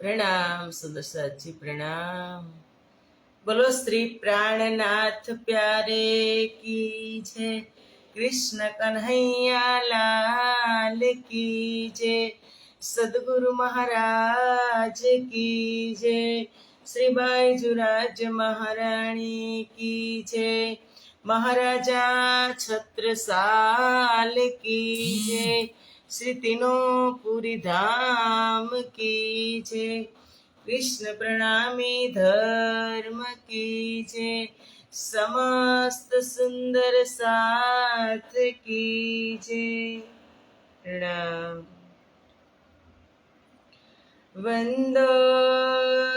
પ્રણામ સુદર્શાજી પ્રણામ. બોલો શ્રી પ્રાણનાથ પ્યારે કી છે? કૃષ્ણ કન્હૈયા લાલ કી જય સદગુરુ મહારાજ કી જય શ્રી બાઈજુરાજ મહારાણી કી જય મહારાજા છત્રસાલ કી જય શ્રી તીનો પુરી ધામ કી છે. કૃષ્ણ પ્રણામી ધર્મ કી છે. સમસ્ત સુંદર સાથ કી જે પ્રણામ. વંદો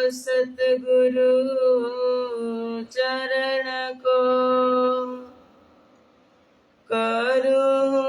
સતગુરુ ચરણ કો. કરું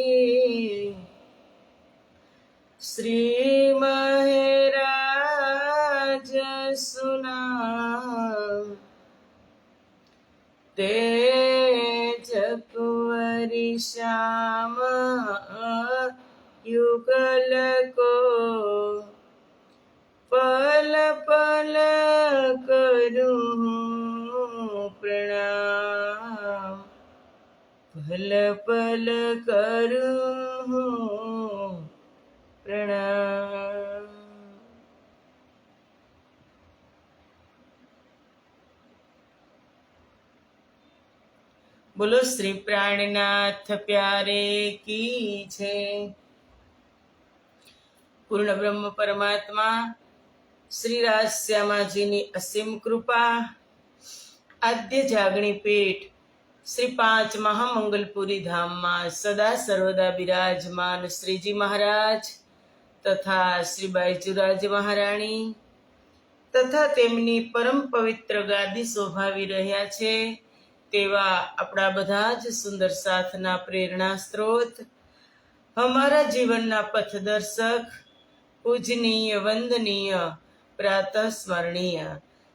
श्याम युगल को पल पल करूं प्रणाम पल पल करूं प्रणाम બોલો, શ્રી પ્રાણનાથ પ્યારે કી છે? પૂર્ણ બ્રહ્મ પરમાત્મા, શ્રી શ્યામાજીની અસીમ કૃપા, આદ્ય જાગણી પીઠ, શ્રી પાંચ મહામંગલપુરી ધામમાં સદા સર્વદા બિરાજમાન શ્રીજી મહારાજ તથા શ્રી બાઈજુરાજ મહારાણી તથા તેમની પરમ પવિત્ર ગાદી શોભાવી રહ્યા છે. તેવા આપણા બધા જ સુંદર સાથના પ્રેરણા સ્ત્રોત, અમારા જીવનના પથદર્શક પૂજનીય, વંદનીય પ્રાતઃ સ્મરણીય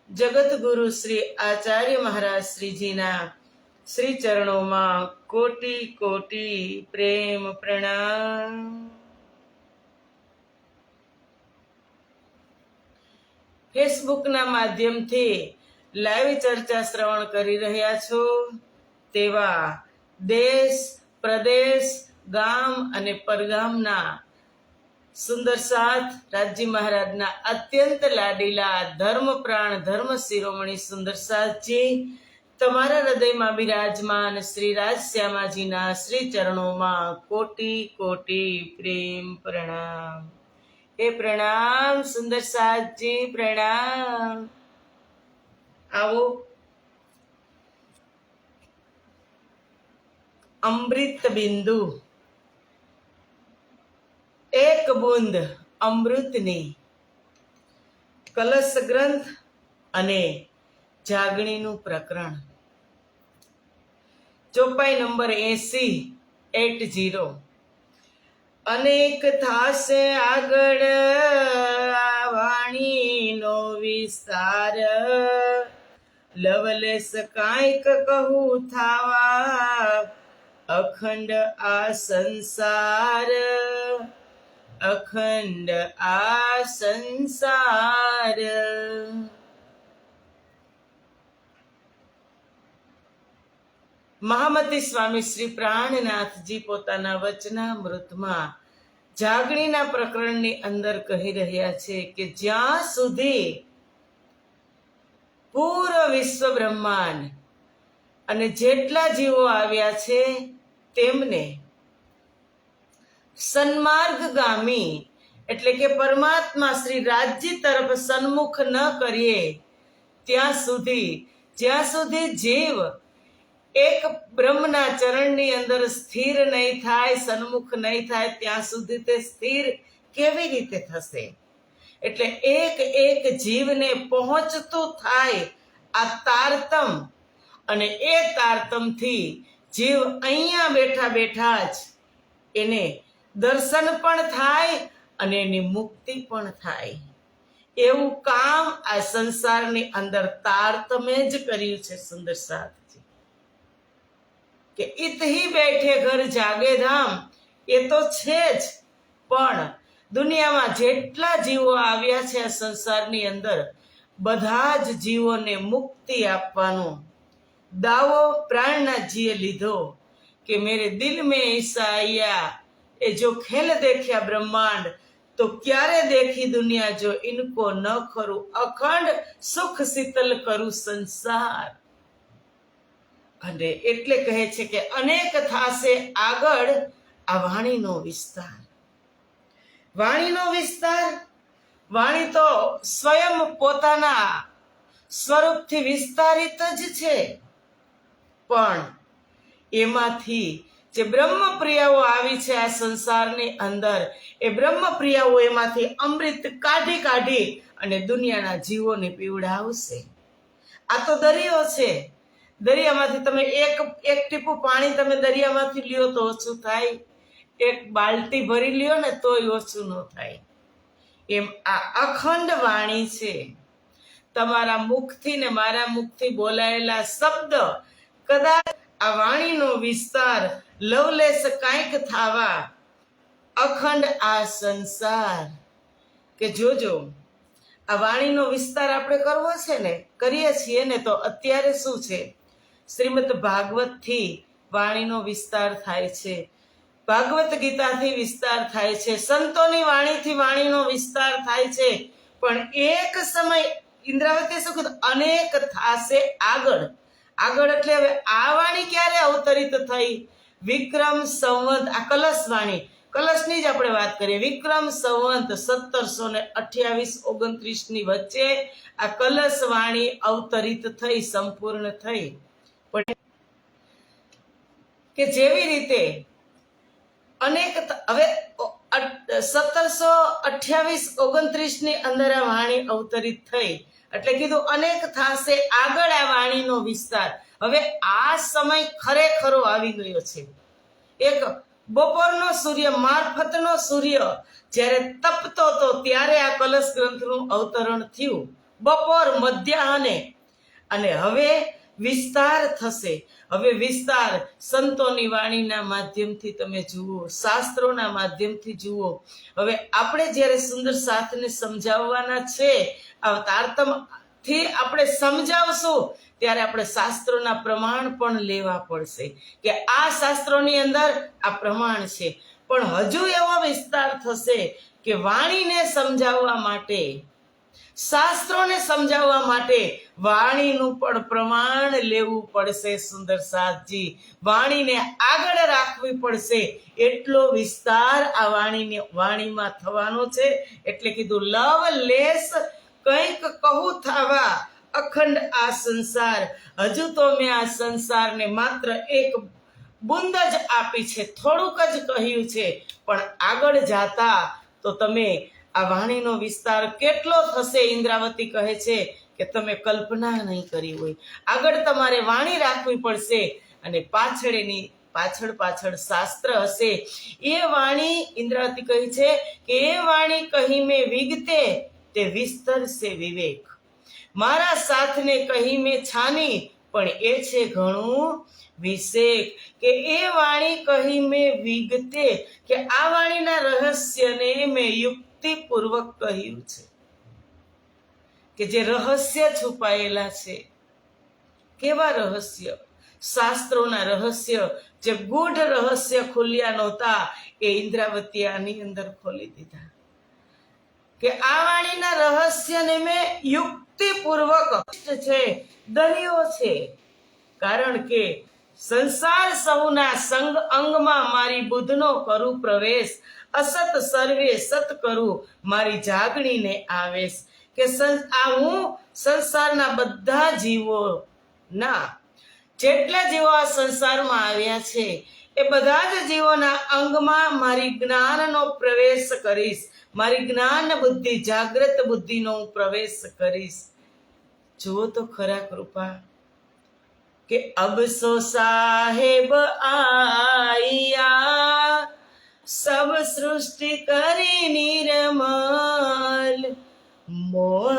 જગત ગુરુ શ્રી આચાર્ય મહારાજ શ્રીજીના શ્રી ચરણોમાં કોટી કોટી પ્રેમ પ્રણામ. ફેસબુકના માધ્યમથી લાઈવ ચર્ચા શ્રવણ કરી રહ્યા છો તેવા દેશ, પ્રદેશ, ગામ અને પરગામના સુંદર સાથ રાજજી મહારાજના અત્યંત લાડીલા ધર્મ પ્રાણ, ધર્મ શિરોમણી સુંદર સાથજી તમારા હૃદયમાં બિરાજમાન શ્રી રાજ શ્યામાજીના શ્રી ચરણોમાં કોટી કોટી પ્રેમ પ્રણામ. હે પ્રણામ, સુંદર સાથજી પ્રણામ. આવો. અમૃત બિંદુ. એક બુંદ અમૃતની. કલશ ગ્રંથ અને જાગણીનું પ્રકરણ. ચોપાઈ નંબર એસી, એટ જીરો અનેક થાશે આગળ વાણીનો વિસ્તાર. લવલેસ કાંઈક કહું થાવા. અખંડ આ સંસાર, અખંડ આ સંસાર. મહામતી સ્વામી શ્રી પ્રાણનાથજી પોતાના વચનામૃતમાં જાગણીના પ્રકરણની અંદર કહી રહ્યા છે કે જ્યાં સુધી પૂર્વ વિશ્વ બ્રહ્માંડ અને જેટલા જીવો આવ્યા છે, તેમને સન્માર્ગગામી, એટલે કે પરમાત્મા શ્રી રાજ્ય તરફ સન્મુખ ન કરીએ, ત્યાં સુધી, જ્યાં સુધી જીવ એક બ્રહ્મના ચરણની અંદર સ્થિર નહીં થાય, સન્મુખ નહીં થાય, ત્યાં સુધી તે સ્થિર કેવી રીતે થશે? એટલે એક એક જીવને પહોંચતું થાય આ તારતમ. અને એ તારતમથી જીવ અહીંયા બેઠા બેઠા જ એને દર્શન પણ થાય અને એની મુક્તિ પણ થાય. એવું કામ આ સંસારની અંદર તારતમે જ કર્યું છે સુંદર સાધજી. કે ઇતહી બેઠે ઘર જાગે ધામ, એ તો છે જ, પણ દુનિયામાં જેટલા જીવો આવ્યા છે સંસારની અંદર, બધા જ જીવોને મુક્તિ આપવાનો દાવો પ્રાણનાથજીએ લીધો કે મેરે દિલ મેં ઈસા આયા એ જો ખેલ દેખ્યા બ્રહ્માંડ, તો ક્યારે દેખી દુનિયા જો ઇનકો ન ખરું? અખંડ સુખ શીતલ કરું સંસાર. અને એટલે કહે છે કે અનેક થાશે આગળ આ વાણીનો વિસ્તાર. વાણીનો વિસ્તાર? વાણી તો સ્વયં પોતાના સ્વરૂપથી વિસ્તારિત જ છે. પણ એમાંથી જે બ્રહ્મપ્રિયાઓ આવી છે આ સંસારની અંદર, એ બ્રહ્મપ્રિયાઓ એમાંથી અમૃત કાઢી કાઢી અને દુનિયાના જીવોને પીવડાવશે. આ તો દરિયો છે. દરિયામાંથી તમે એક એક ટીપું પાણી તમે દરિયામાંથી લ્યો તો ઓછું થાય? એક બાલટી ભરી લ્યો ને તોય ઓછું ન થાય. એમ આ અખંડ વાણી છે. તમારા મુખથી ને મારા મુખથી બોલાયેલા શબ્દ કદાચ આ વાણીનો વિસ્તાર લવલેસ કાંઈક થાવા. અખંડ આ સંસાર. કે જોજો, આ વાણીનો વિસ્તાર આપણે કરવો છે ને? કરીએ છીએ ને તો અત્યારે શું છે? શ્રીમદ ભાગવતથી વાણીનો વિસ્તાર થાય છે. ભાગવત ગીતાથી વિસ્તાર થાય છે. સંતોની વાણીથી વાણીનો વિસ્તાર થાય છે. પણ એક સમય ઇન્દ્રાવતી શું કીધું અનેક થાશે આગળ. આગળ એટલે હવે આ વાણી ક્યારે અવતરિત થઈ? વિક્રમ સંવંત, આ કલશ વાણી. કલશની જ આપણે વાત કરીએ. વિક્રમ સંવંત સત્તરસો ને અઠ્યાવીસ ઓગણત્રીસની વચ્ચે આ કલશ વાણી અવતરિત થઈ, સંપૂર્ણ થઈ. પણ કે જેવી રીતે અનેક હવે સત્તરસો અઠ્યાવીસ ઓગણત્રીસની અંદર આ વાણી અવતરિત થઈ. એટલે કીધું, અનેક થાશે આગળ આ વાણીનો વિસ્તાર. હવે આ સમય ખરેખરો આવી ગયો છે. એક બપોરનો સૂર્ય, મારફતનો સૂર્ય જ્યારે તપતો હતો ત્યારે આ કલશ ગ્રંથનું અવતરણ થયું. બપોર, મધ્યાહને. અને હવે વિસ્તાર થશે. હવે વિસ્તાર સંતોની વાણીના માધ્યમથી તમે જુઓ, શાસ્ત્રોના માધ્યમથી જુઓ. હવે આપણે જ્યારે સુંદર સાથને સમજાવવાના છે, આ તારતમથી આપણે સમજાવશું, ત્યારે આપણે શાસ્ત્રોના પ્રમાણ પણ લેવા પડશે કે આ શાસ્ત્રોની અંદર આ પ્રમાણ છે. પણ હજુ એવો વિસ્તાર થશે કે વાણીને સમજાવવા માટે શાસ્ત્રોને સમજાવવા માટે વાણીનું પણ પ્રમાણ લેવું પડશે, સુંદર સાથજી વાણીને આગળ રાખવી પડશે. એટલો વિસ્તાર આ વાણીને, વાણીમાં થવાનો છે. એટલે કીધું, લવ, લેસ, કંઈક કહું થાવા, અખંડ આ સંસાર. હજુ તો મેં આ સંસારને માત્ર એક બુંદ જ આપી છે, થોડુંક જ કહ્યું છે. પણ આગળ જાતા તો તમે આ વાણીનો વિસ્તાર કેટલો થશે, ઇન્દ્રાવતી કહે છે કે તમે કલ્પના નહીં કરી હોય. આગળ તમારે વાણી રાખવી પડશે અને પાછળ એની પાછળ પાછળ શાસ્ત્ર હશે. એ વાણી, ઇન્દ્રાવતી કહી છે કે એ વાણી કહી મેં વિગતે, તે વિસ્તરશે વિવેક. મારા સાથને કહી મેં છાની, પણ એ છે ઘણું વિશેક. કે એ વાણી કહી મેં વિગતે, કે આ વાણીના રહસ્યને મેં યુક્તિપૂર્વક કહ્યું છે કે જે રહસ્ય છુપાયેલા છે, કેવા રહસ્ય? શાસ્ત્રોના રહસ્ય, જે ગૂઢ રહસ્ય ખુલ્યા નહોતા, એ ઇન્દ્રાવતી આની અંદર ખોલી દીધા. કે આ વાણીના રહસ્યને મેં યુક્તિપૂર્વક છે, દરિયો છે. કારણ કે સંસાર સૌના સંગ અંગમાં મારી બુદ્ધનો કરું પ્રવેશ અસત સર્વે સત કરું, મારી જાગણીને આવેશ. કે આ હું સંસારના બધા જીવો ના, જેટલા જીવો આ સંસારમાં આવ્યા છે, એ બધા જ જીવોના અંગમાં મારી જ્ઞાનનો પ્રવેશ કરીશ. મારી જ્ઞાન બુદ્ધિ, જાગ્રત બુદ્ધિનો હું પ્રવેશ કરીશ. જુઓ તો ખરા કૃપા, કે અબસો સાહેબ આયા. સબ સૃષ્ટિ કરી નિર્મલ. મોહ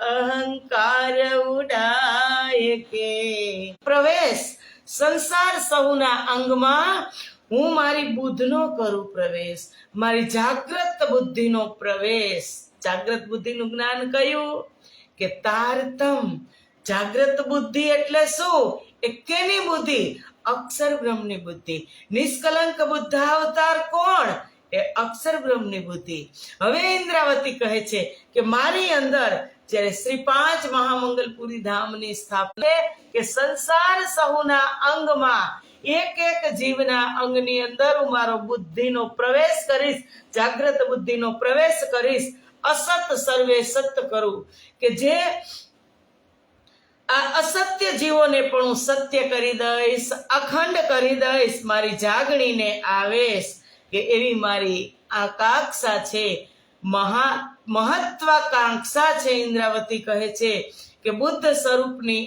અહંકાર ઉડાય કે. પ્રવેશ સંસાર સૌના અંગમાં. હું મારી બુદ્ધનો કરું પ્રવેશ. મારી જાગ્રત બુદ્ધિનો પ્રવેશ. જાગ્રત બુદ્ધિનું જ્ઞાન કયું? કે તારતમ. જાગ્રત બુદ્ધિ એટલે શું? એ કેની બુદ્ધિ? અક્ષર બ્રહ્મની બુદ્ધિ. નિષ્કલંક બુદ્ધ અવતાર કોણ? એ અક્ષર બ્રહ્મની બુદ્ધિ. હવે ઇન્દ્રાવતી કહે છે કે મારી અંદર જ્યારે શ્રી પાંચ મહામંગલપુરી ધામની સ્થાપના કે સંસાર સહુના અંગમાં એક એક જીવના અંગની અંદર હું મારો બુદ્ધિનો પ્રવેશ કરીશ, જાગ્રત બુદ્ધિનો પ્રવેશ કરીશ, અસત સર્વે સત કરું. કે જે આ અસત્ય જીવોને પણ હું સત્ય કરી દઈશ, અખંડ કરી દઈશ, મારી જાગણીને આવેશ કે એવી મારી આકાંક્ષા છે, મહા મહત્વાકાંક્ષા છે, ઇન્દ્રાવતી કહે છે કે બુદ્ધ સ્વરૂપની,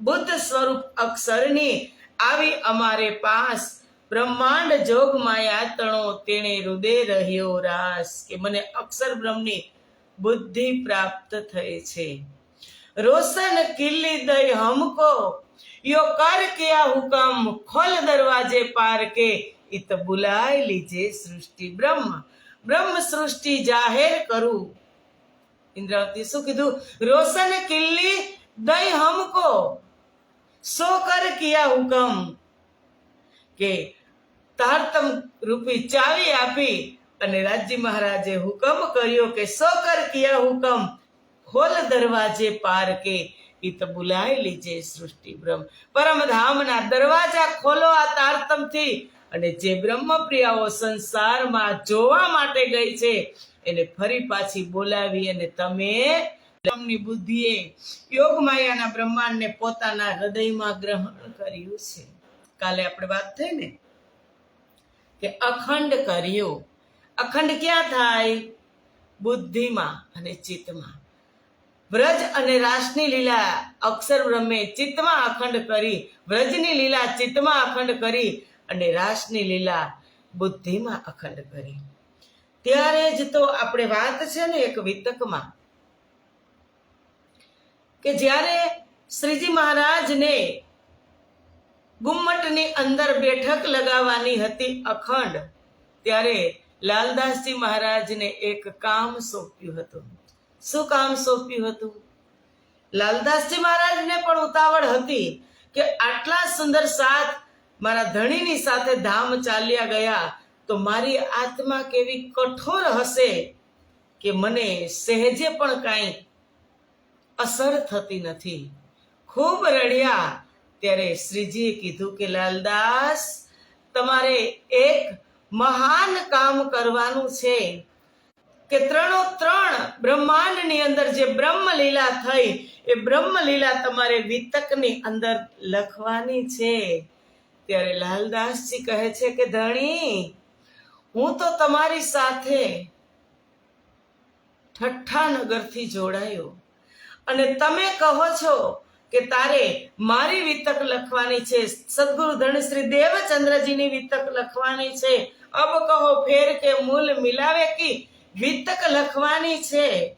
બુદ્ધ સ્વરૂપ અક્ષરની આવી અમારે પાસ બ્રહ્માંડ જોગમાં યાતણો તણો હૃદય રહ્યો રાસ કે મને અક્ષર બ્રહ્મની બુદ્ધિ પ્રાપ્ત થઈ છે. રોશન કિલ્લી દઈ હમકો. યો કર કિયા હુકમ ખોલ દરવાજે પાર કે. इत બુલાય लीजे સૃષ્ટિ બ્રહ્મ. બ્રહ્મ સૃષ્ટિ જાહેર કરું. ઇન્દ્રાવતી શું કીધું? રોશન કિલ્લી દઈ હમકો. સો કર કિયા હુકમ. કે તારતમ રૂપી ચાવી આપી અને રાજી મહારાજે હુકમ કર્યો કે સો કર કિયા હુકમ. ખોલ દરવાજે પાર કે ઈત બુલાઈ લીજે સૃષ્ટિ બ્રહ્મ. પરમધામના દરવાજા ખોલો આ તારતમથી, અને જે બ્રહ્મપ્રિયાઓ સંસારમાં જોવા માટે ગઈ છે, એને ફરી પાછી બોલાવી અને તમે બ્રહ્મની બુદ્ધિએ યોગ માયાના બ્રહ્માંડને પોતાના હૃદયમાં ગ્રહણ કર્યું છે. કાલે આપણે વાત થઈ ને? કે અખંડ કર્યો. અખંડ ક્યાં થાય? બુદ્ધિમાં અને ચિત્તમાં. વ્રજ અને રાસની લીલા અક્ષર બ્રહ્મે ચિત્તમાં અખંડ કરી, વ્રજની લીલા ચિત્તમાં અખંડ કરી અને રાસની લીલા બુદ્ધિમાં અખંડ કરી. ત્યારે જ તો આપણે વાત છે ને એક વિતકમાં કે જ્યારે શ્રીજી મહારાજને ગુમ્મટની અંદર બેઠક લગાવવાની હતી અખંડ, ત્યારે લાલદાસજી મહારાજને એક કામ સોંપ્યું હતું. શું કામ સોંપ્યું હતું? લાલદાસજી મહારાજને પણ ઉતાવળ હતી કે આટલા સુંદર સાથ મારા ધણીની સાથે ધામ ચાલ્યા ગયા તો મારી આત્મા કેવી કઠોર હશે કે મને સહેજે પણ કાંઈ અસર થતી નથી. ખૂબ રડ્યા ત્યારે શ્રીજીએ કીધું કે લાલદાસ, તમારે એક મહાન કામ કરવાનું છે. કે ત્રણો ત્રણ બ્રહ્માંડની અંદર જે બ્રહ્મ લીલા થઈ, એ બ્રહ્મ લીલા તમારે વિતકની અંદર લખવાની છે. ત્યારે લાલદાસજી કહે છે કે ધણી, હું તો તમારી સાથે ઠઠ્ઠાનગરથી જોડાયો. અને તમે કહો છો કે તારે મારી વિતક લખવાની છે. સદગુરુ ધનશ્રી દેવચંદ્રજીની વિતક લખવાની છે. અબ કહો ફેર કે મૂલ મિલાવે કી? વિતક લખવાની છે.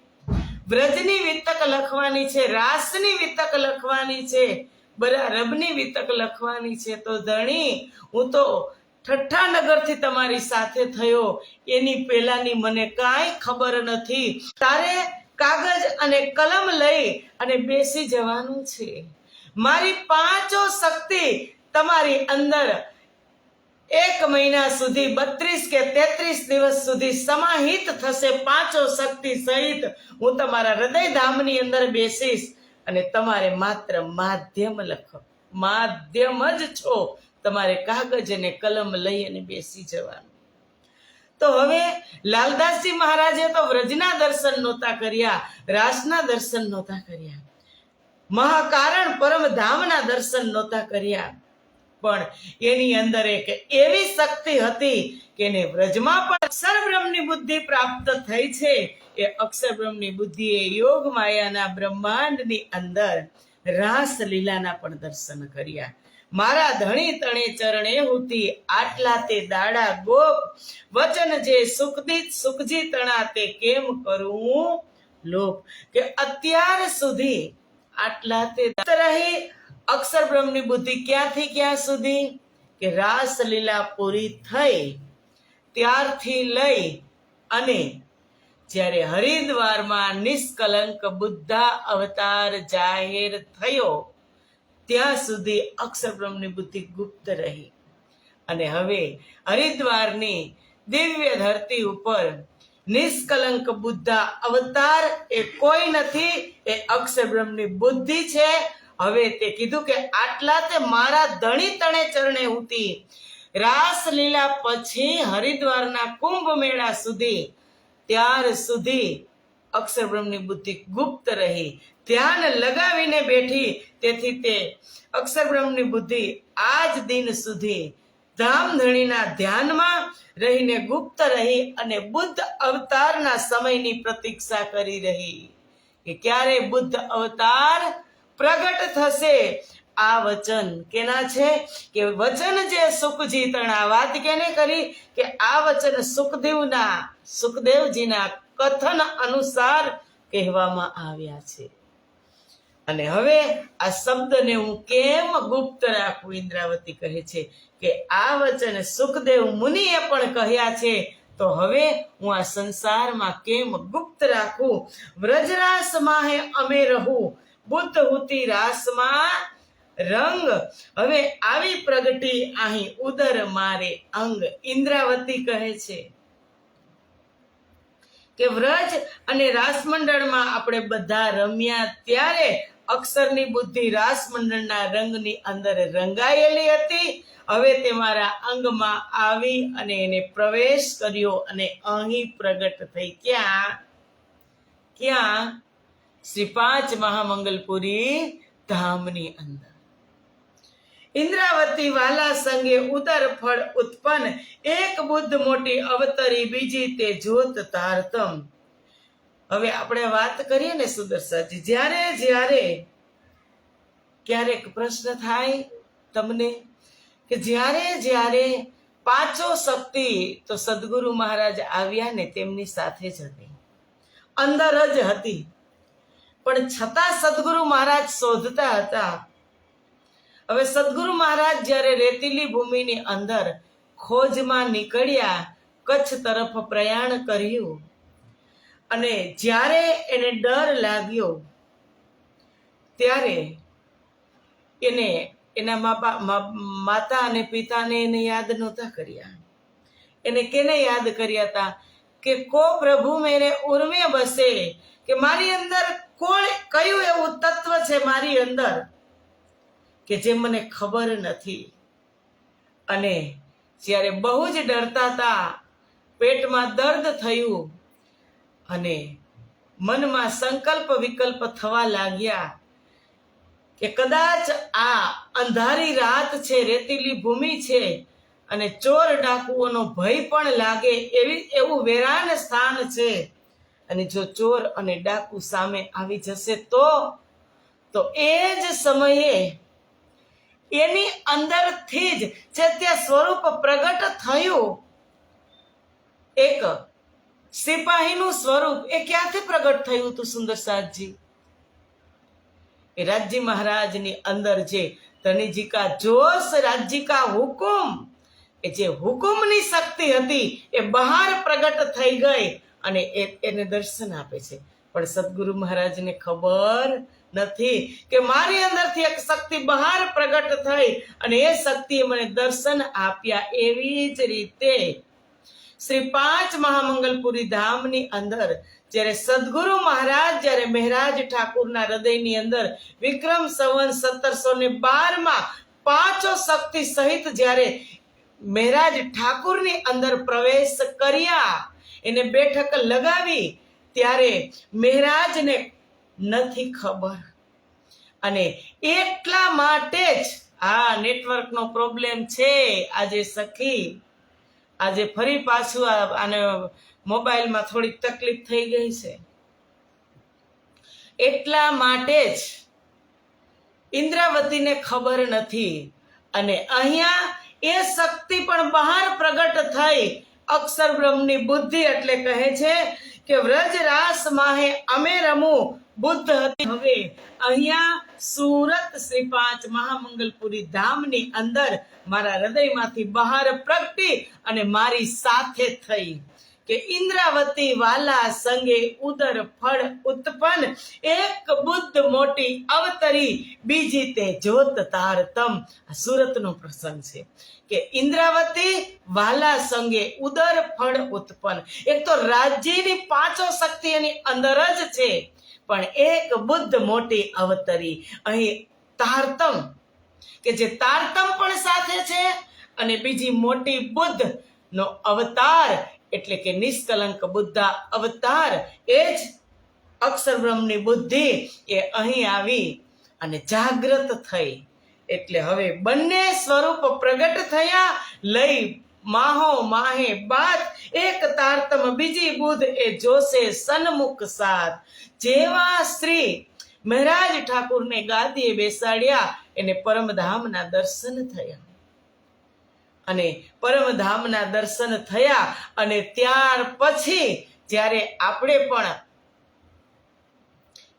વ્રજની વિતક લખવાની છે, રાસની વિતક લખવાની છે, બરા, રબની વિતક લખવાની છે. તો ધણી, હું તો ઠઠ્ઠા નગરથી તમારી સાથે થયો. એની પહેલાની મને કાંઈ ખબર નથી. તારે કાગજ અને કલમ લઈ અને બેસી જવાનું છે. મારી પાંચો શક્તિ તમારી અંદર એક મહિના સુધી બત્રીસ કે તેત્રીસ દિવસ સુધી સમાહિત થશે પાંચો શક્તિ સહિત. હું તમારા હૃદય ધામની અંદર બેસીશ અને તમારે માત્ર માધ્યમ લખો. માધ્યમ જ છો. તમારે કાગજ અને કલમ લઈ અને બેસી જવાનું. તો હવે લાલદાસજી મહારાજે તો વ્રજના દર્શન નહોતા કર્યા, રાસના દર્શન નહોતા કર્યા. મહાકારણ પરમ ધામના દર્શન નહોતા કર્યા. પણ એની અંદર એક એવી શક્તિ હતી કે એને વ્રજમાં પણ અક્ષર બ્રહ્મની બુદ્ધિ પ્રાપ્ત થઈ છે. એ અક્ષર બ્રહ્મની બુદ્ધિ એ યોગ માયાના બ્રહ્માંડની અંદર રાસ લીલાના પણ દર્શન કર્યા. મારા ધણી તણે ચરણે હુતી, આટલા તે દાડા ગોપ, વચન જે સુખદીત સુખજી તણા તે કેમ કરું? લોક કે અત્યાર સુધી આટલા તે રહી અક્ષર બ્રહ્મની બુદ્ધિ ક્યાંથી ક્યાં સુધી? કે રાસલીલા પૂરી થઈ ત્યારથી લઈ અને જ્યારે હરિદ્વારમાં નિષ્કલંક બુદ્ધા અવતાર જાહેર થયો, ત્યાં સુધી અક્ષર બ્રહ્મની બુદ્ધિ ગુપ્ત રહી. અને હવે હરિદ્વારની દિવ્ય ધરતી ઉપર નિષ્કલંક બુદ્ધા અવતાર એ કોઈ નથી, એ અક્ષર બ્રહ્મની બુદ્ધિ છે હવે તે કીધું કે આટલા તે મારા ધણી તણે ચરણે ઉતી રાસલીલા પછી હરિદ્વારના કુંભ મેળા સુધી, ત્યાર સુધી અક્ષરબ્રહ્મની બુદ્ધિ ગુપ્ત રહી. ધ્યાન લગાવીને બેઠી, તેથી તે અક્ષરબ્રહ્મની બુદ્ધિ આજ દિન સુધી ધામધણીના ધ્યાનમાં રહીને ગુપ્ત રહી અને બુદ્ધ અવતારના સમયની પ્રતીક્ષા કરી રહી. કે ક્યારે બુદ્ધ અવતાર પ્રગટ થશે. આ વચન કેના છે? કે વચન જે સુખજી તણા વાત કેને કરી? કે આ વચન સુખદેવના, સુખદેવજીના કથન અનુસાર કહેવામાં આવ્યા છે. અને હવે આ શબ્દને હું કેમ ગુપ્ત રાખું? ઇન્દ્રાવતી કહે છે કે આ વચન સુખદેવ મુનિએ પણ કહ્યા છે. તો હવે હું આ સંસારમાં કેમ ગુપ્ત રાખું? વ્રજરાસ માહે અમે રહું. બુદ્ધ હુતિ રાસમાં રંગ. હવે આવી પ્રગટી અહીં ઉદર મારે અંગ. ઇન્દ્રાવતી કહે છે કે વ્રજ અને રાસમંડળમાં આપણે બધા રમ્યા ત્યારે અક્ષરની બુદ્ધિ રાસમંડળના રંગની અંદર રંગાયેલી હતી. હવે તે મારા અંગમાં આવી અને એને પ્રવેશ કર્યો અને અહીં પ્રગટ થઈ. ક્યાં? ક્યાં? શ્રી પાંચ મહામંગલપુરી ધામની અંદર. ઇન્દ્રાવતી વાલા સંગે ઉદર ફળ ઉત્પન્ન, એક બુદ્ધ મોટી અવતરી, બીજી તે જોત તારતમ. હવે આપણે વાત કરીએ ને સુદર્શાજી જ્યારે જ્યારે ક્યારેક પ્રશ્ન થાય તમને કે જ્યારે જ્યારે પાંચો શક્તિ, તો સદગુરુ મહારાજ આવ્યા ને તેમની સાથે જ હતી. અંદર જ હતી. પણ છતાં સદગુરુ મહારાજ શોધતા હતા. હવે સદગુરુ મહારાજ જ્યારે રેતીલી ભૂમિની અંદર ખોજમાં નીકળ્યા, કચ્છ તરફ પ્રયાણ કર્યું. અને જ્યારે એને ડર લાગ્યો, ત્યારે એને એના માતા અને પિતાને એને યાદ નહોતા કર્યા. એને કેને યાદ કર્યા હતા? કે કો પ્રભુ મેરે ઉર્મે બસે કે મારી અંદર કોણ કયું એવું તત્વ છે મારી અંદર કે જે મને ખબર નથી? અને જ્યારે બહુ જ ડરતા હતા, પેટમાં દર્દ થયું અને મનમાં સંકલ્પ વિકલ્પ થવા લાગ્યા કે કદાચ આ અંધારી રાત છે, રેતીલી ભૂમિ છે અને ચોર ડાકુઓનો ભય પણ લાગે એવી, એવું વેરાન સ્થાન છે. અને જો ચોર અને ડાકુ સામે આવી જશે તો તો એ જ સમયે એની અંદરથી જ જે ત્યાં સ્વરૂપ પ્રગટ થયું, એક સિપાહીનું સ્વરૂપ એ ક્યાંથી પ્રગટ થયું હતું, સુંદર સાહજી એ રાજજી મહારાજની અંદર જે ધનીજીકા જોશ રાજજી કા હુકુમ, એ જે હુકુમની શક્તિ હતી એ બહાર પ્રગટ થઈ ગઈ. અને એ એને દર્શન આપે છે. પણ સદગુરુ મહારાજને ખબર નથી કે મારી અંદરથી એક શક્તિ બહાર પ્રગટ થઈ અને એ શક્તિએ મને દર્શન આપ્યા એવી જ રીતે. શ્રી પાંચ મહામંગલપુરી ધામની અંદર જ્યારે સદગુરુ મહારાજ, જ્યારે મહેરાજ ઠાકુરના હૃદયની અંદર વિક્રમ સંવન સત્તરસો ને બારમાં પાંચો શક્તિ સહિત જ્યારે મહેરાજ ઠાકુરની અંદર પ્રવેશ કર્યા એને બેઠક લગાવી ત્યારે મહેરાજને નથી ખબર. અને એટલા માટે જ હા નેટવર્કનો પ્રોબ્લેમ છે આજે સખી. આજે ફરી પાછું આ- આને મોબાઈલમાં થોડીક તકલીફ થઈ ગઈ છે. એટલા માટે જ ઇન્દ્રાવતીને ખબર નથી. અને અહીંયા એ શક્તિ પણ બહાર પ્રગટ થઈ અક્ષર બ્રહ્મની બુદ્ધિ એટલે કહે છે કે વ્રજ રાસ માહે અમે રમું, બુદ્ધ હતી. હવે અહીંયા સુરત શ્રી પાંચ મહામંગલપુરી ધામની અંદર મારા હૃદયમાંથી બહાર પ્રગટી અને મારી સાથે થઈ. કે ઇન્દ્રાવતી વાલા સંગે ઉદર ફળ ઉત્પન્ન. એક બુદ્ધ મોટી અવતરી, બીજી તે જોત તારતમ. સુરતનો પ્રસંગ છે કે ઇન્દ્રાવતી વાલા સંગે ઉદર ફળ ઉત્પન્ન. એક તો રાજ્યની પાંચો શક્તિ એની અંદર જ છે, પણ એક બુદ્ધ મોટી અવતરી. અહીં તારતમ, કે જે તારતમ પણ સાથે છે, અને બીજી મોટી બુદ્ધ નો અવતાર એટલે કે નિષ્કલંક બુદ્ધા અવતાર, એ જ અક્ષર બ્રહ્મની બુદ્ધિ એ અહીં આવી અને જાગ્રત થઈ. એટલે હવે બંને સ્વરૂપ પ્રગટ થયા, લઈ માહો માહે બાત એક તારતમ બીજી બુદ્ધ એ જોશે સન્મુખ સાથ જેવા શ્રી મહારાજ ઠાકુરને ગાદીએ બેસાડ્યા, એને પરમધામના દર્શન થયા. અને પરમધામના દર્શન થયા અને ત્યાર પછી જ્યારે આપણે પણ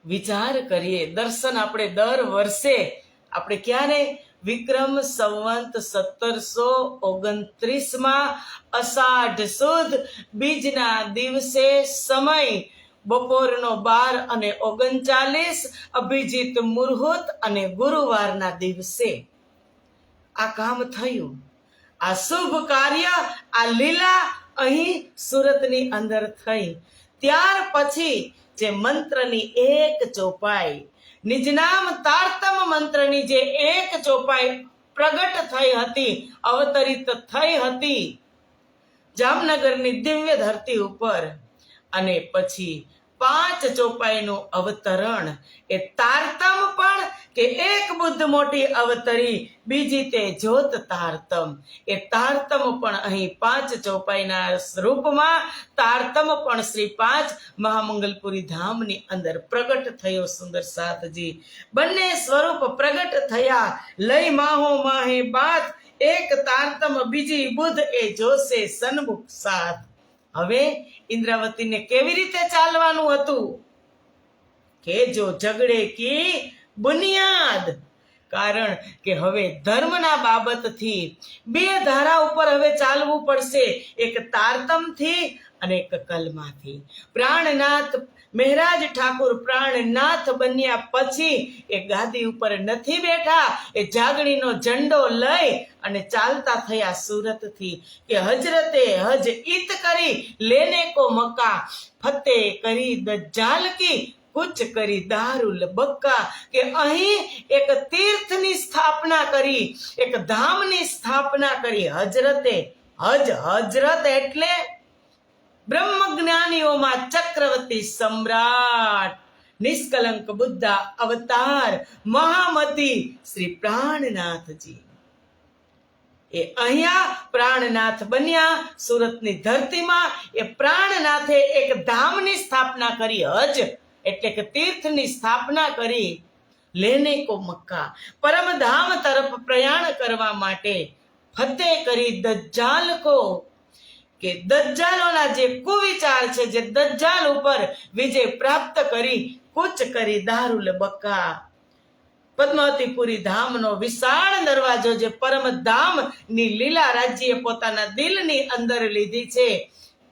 વિચાર કરીએ, દર્શન આપણે દર વર્ષે, આપણે ક્યારે? વિક્રમ સંવંત સત્તરસો ઓગણત્રીસમાં અષાઢ સુદ બીજના દિવસે સમય બપોરનો બાર અને ઓગણચાલીસ અભિજીત મુહૂર્ત અને ગુરુવારના દિવસે. આ કામ થયું. આ શુભ કાર્ય, આ લીલા અહીં સુરતની અંદર થઈ. ત્યાર પછી જે મંત્રની એક ચોપાઈ નિજનામ તારતમ મંત્રની જે એક ચોપાઈ પ્રગટ થઈ હતી, અવતરિત થઈ હતી. જામનગરની દિવ્ય ધરતી ઉપર અને પછી પાંચ ચોપાઈનું અવતરણ. એ તારતમ પણ કે એક બુદ્ધ મોટી અવતરી, બીજી તે જોત તારતમ. એ તારતમ પણ અહીં પાંચ ચોપાઈના રૂપમાં તારતમ પણ શ્રી પાંચ મહામંગલપુરી ધામની અંદર પ્રગટ થયો સુંદર સાતજી બંને સ્વરૂપ પ્રગટ થયા. લઈ માહો માહે બાત એક તારતમ બીજી બુદ્ધ એ જોશે સન્મુખ સાથ. હવે ઇન્દ્રાવતીને કેવી રીતે ચાલવાનું હતું? કે જો ઝઘડે કી બુનિયાદ કારણ કે હવે ધર્મના બાબતથી બે ધારા ઉપર હવે ચાલવું પડશે. એક તારતમથી અને એક કલમાથી. પ્રાણનાથ મહેરાજ ઠાકુર પ્રાણનાથ બન્યા પછી એ ગાદી ઉપર નથી બેઠા. એ જાગણીનો ઝંડો લઈ અને ચાલતા થયા સુરતથી કે હજરતે હજ ઈત કરી, લેને કો મકા, ફતે કરી દજ્જાલ કી કુચ કરી દારુલ બક્કા કે અહીં એક તીર્થની સ્થાપના કરી, એક ધામની સ્થાપના કરી. હજરતે, હજ, હજરત એટલે બ્રહ્મ જ્ઞાનીઓમાં ચક્રવર્તી સમ્રાટ, નિષ્કલંક બુદ્ધા અવતાર, મહામતી શ્રી પ્રાણનાથજી. એ અહીંયા પ્રાણનાથ બન્યા, સુરતની ધરતીમાં એ પ્રાણનાથે એક ધામની સ્થાપના કરી. હજ એટલે કે તીર્થની સ્થાપના કરી લેને કો મક્કા. પરમધામ તરફ પ્રયાણ કરવા માટે ફતેહ કરી દજ્જાલ કો, કે દજ્જાલોના જે કુવિચાર છે, જે દજ્જાલ ઉપર વિજય પ્રાપ્ત કરી કુચ કરી દારૂલ બક્કા. પદ્માવતીપુરી ધામનો વિશાળ દરવાજો જે પરમ ધામની લીલા રાજ્યએ પોતાના દિલની અંદર લીધી છે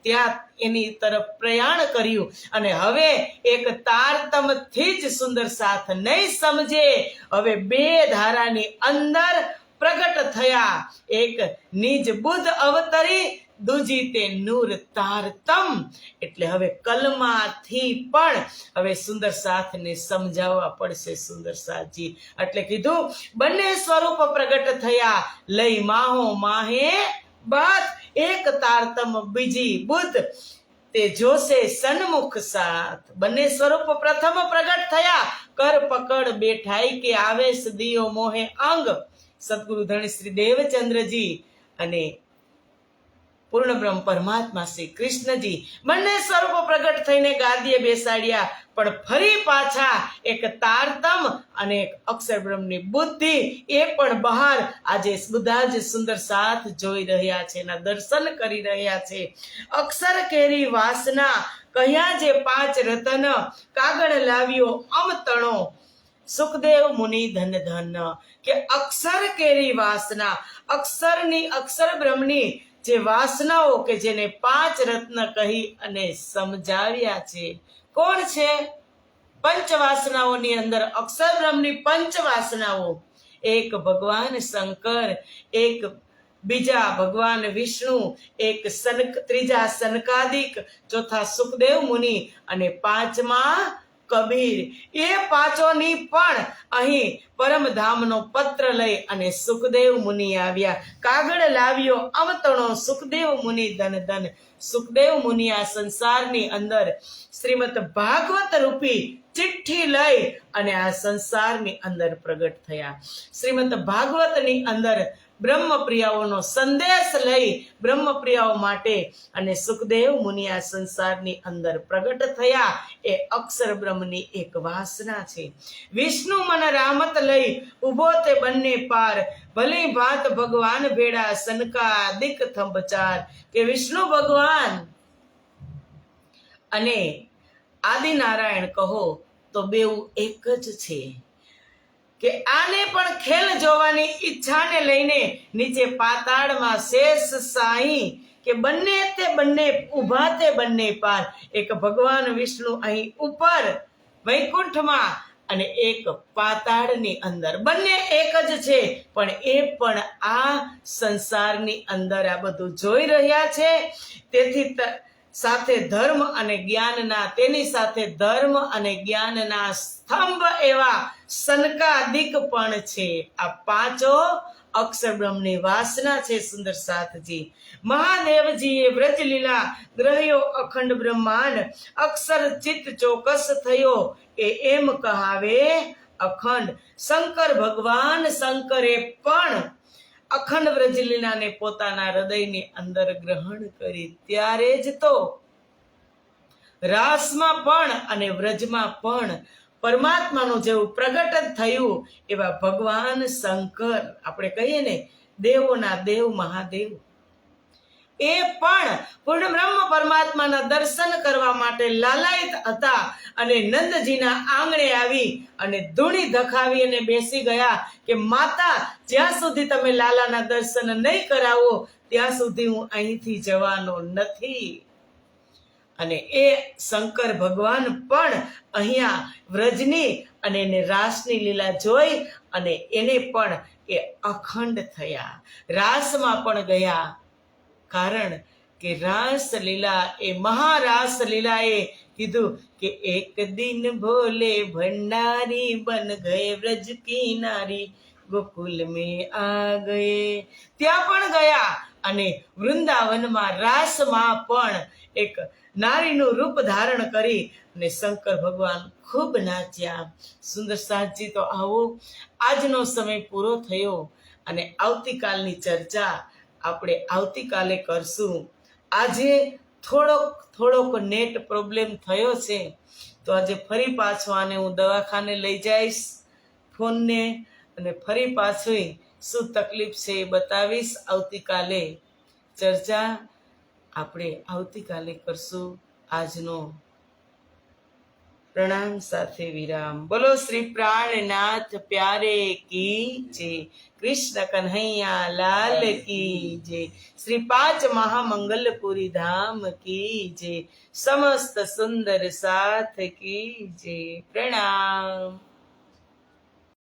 ત્યાં એની તરફ પ્રયાણ કર્યું. અને હવે એક તારતમથી જ સુંદર સાથ નહીં સમજે. હવે બે ધારાની અંદર પ્રગટ થયા. એક નિજ બુદ્ધ અવતરી, દૂજી તે નૂર તારતમ. એટલે હવે કલમાથી પણ હવે સુંદર સાથને સમજાવવા પડશે સુંદર સાથજી. એટલે કીધું, બંને સ્વરૂપ પ્રગટ થયા. લઈ માહો માહે બાદ એક તારતમ બીજી બુદ્ધ તે જોશે સન્મુખ સાથ. બંને સ્વરૂપ પ્રથમ પ્રગટ થયા. કર પકડ બેઠાઈ કે આવેશ દિયો મોહે અંગ. સદગુરુ ધણી શ્રી દેવચંદ્રજી અને પૂર્ણ બ્રહ્મ પરમાત્મા શ્રી કૃષ્ણજી બંને સ્વરૂપો પ્રગટ થઈને ગાદીએ બેસાડ્યા. પણ ફરી પાછા એક તારતમ અને એક અક્ષર બ્રહ્મની બુદ્ધિ એ પણ બહાર આજે બધા જ સુંદર સાથ જોઈ રહ્યા છે, એના દર્શન કરી રહ્યા છે. અક્ષર કેરી વાસના કહ્યા જે પાંચ રતન, કાગળ લાવ્યો અમતણો સુખદેવ મુનિ ધન ધન કે અક્ષર કેરી વાસના, અક્ષરની અક્ષર બ્રહ્મની જે વાસનાઓ કે જેને પાંચ રત્ન કહી અને સમજાવ્યા છે. કોણ છે? પંચ વાસનાઓની અંદર અક્ષર બ્રહ્મની પંચ વાસનાઓ એક ભગવાન શંકર, એક બીજા ભગવાન વિષ્ણુ, એક સનક, ત્રીજા સનકાદિક, ચોથા સુખદેવ મુનિ અને પાંચમા કબીર. એ પાછોની પણ અહીં પરમધામનો પત્ર લઈ અને સુખદેવ મુનિ આવ્યા. કાગળ લાવ્યો, અવતણો સુખદેવ મુનિ ધન ધન. સુખદેવ મુનિ આ સંસારની અંદર શ્રીમદ ભાગવત રૂપી ચિઠ્ઠી લઈ અને આ સંસારની અંદર પ્રગટ થયા. શ્રીમદ ભાગવતની અંદર બ્રહ્મપ્રિયાઓનો સંદેશ લઈ બ્રહ્મપ્રિયાઓ માટે અને સુખદેવ મુનિ આ સંસારની અંદર પ્રગટ થયા. એ અક્ષર બ્રહ્મની એક વાસના છે. વિષ્ણુ મન રામત લઈ ઊભો તે બંને પાર. ભલે ભાત ભગવાન ભેડા સનકા દિક થંભચાર. કે વિષ્ણુ ભગવાન! અને આદિનારાયણ કહો તો બેઉ એક જ છે. કે આને પણ ખેલ જોવાની ઈચ્છાને લઈને નીચે પાતાળમાં શેષ સાઈ કે બંને તે બંને ઊભા તે બંને પાર. એક ભગવાન વિષ્ણુ અહીં ઉપર વૈકુંઠમાં અને એક પાતાળની અંદર. બંને એક જ છે, પણ એ પણ આ સંસારની અંદર આ બધું જોઈ રહ્યા છે. તેથી સાથે ધર્મ અને જ્ઞાનના, તેની સાથે ધર્મ અને જ્ઞાનના સ્તંભ એવા સનકાદિક પણ છે. આ પાંચો અક્ષર બ્રહ્મની વાસના છે, સુંદર સાથજી મહાદેવજીએ વ્રજલીલા ગ્રહ્યો અખંડ બ્રહ્માંડ અક્ષર ચિત્ત ચોકસ થયો એ એમ કહાવે અખંડ. શંકર ભગવાન શંકરે પણ અખંડ વ્રજલીલાને પોતાના હૃદયની અંદર ગ્રહણ કરી ત્યારે જ તો. રાસમાં પણ અને વ્રજમાં પણ પરમાત્માનું જેવું પ્રગટ થયું એવા ભગવાન શંકર. આપણે કહીએ ને, દેવોના દેવ મહાદેવ. એ પણ પૂર્ણ બ્રહ્મ પરમાત્માના દર્શન કરવા માટે લાલાયિત હતા અને નંદજીના આંગણે આવી અને ધૂણી ધખાવી અને બેસી ગયા કે, માતા, જ્યાં સુધી તમે લાલાના દર્શન નહીં કરાવો, ત્યાં સુધી હું અહીંથી જવાનો નથી. અને એ શંકર ભગવાન પણ અહીંયા વ્રજની અને એને રાસની લીલા જોઈ અને એને પણ એ અખંડ થયા. રાસમાં પણ ગયા. કારણ કે રાસ લીલા, એ મહારાસ લીલાએ કીધું કે એક દિન ભોલે ભંડારી બન ગયે વ્રજ કિનારી, ગોકુલ મેં આ ગયે. ત્યાં પણ ગયા. અને વૃંદાવનમાં રાસમાં પણ એક નારીનું રૂપ ધારણ કરી અને શંકર ભગવાન ખૂબ નાચ્યા. સુંદર સાહજી તો આવો. આજનો સમય પૂરો થયો અને આવતીકાલની ચર્ચા આપણે આવતીકાલે કરશું. આજે થોડોક થોડોક નેટ પ્રોબ્લેમ થયો છે. તો આજે ફરી પાછો આને હું દવાખાને લઈ જઈશ, ફોનને, અને ફરી પાછું શું તકલીફ છે એ બતાવીશ. આવતીકાલે ચર્ચા આપણે આવતીકાલે કરશું. આજનો પ્રણામ સાથે વિરામ. બોલો શ્રી પ્રાણનાથ પ્યારે કી જે કૃષ્ણ કન્હૈયા લાલ કી જે શ્રી પાંચ મહામંગલપુરી ધામ કી જે સમસ્ત સુંદર સાથ કી જે પ્રણામ.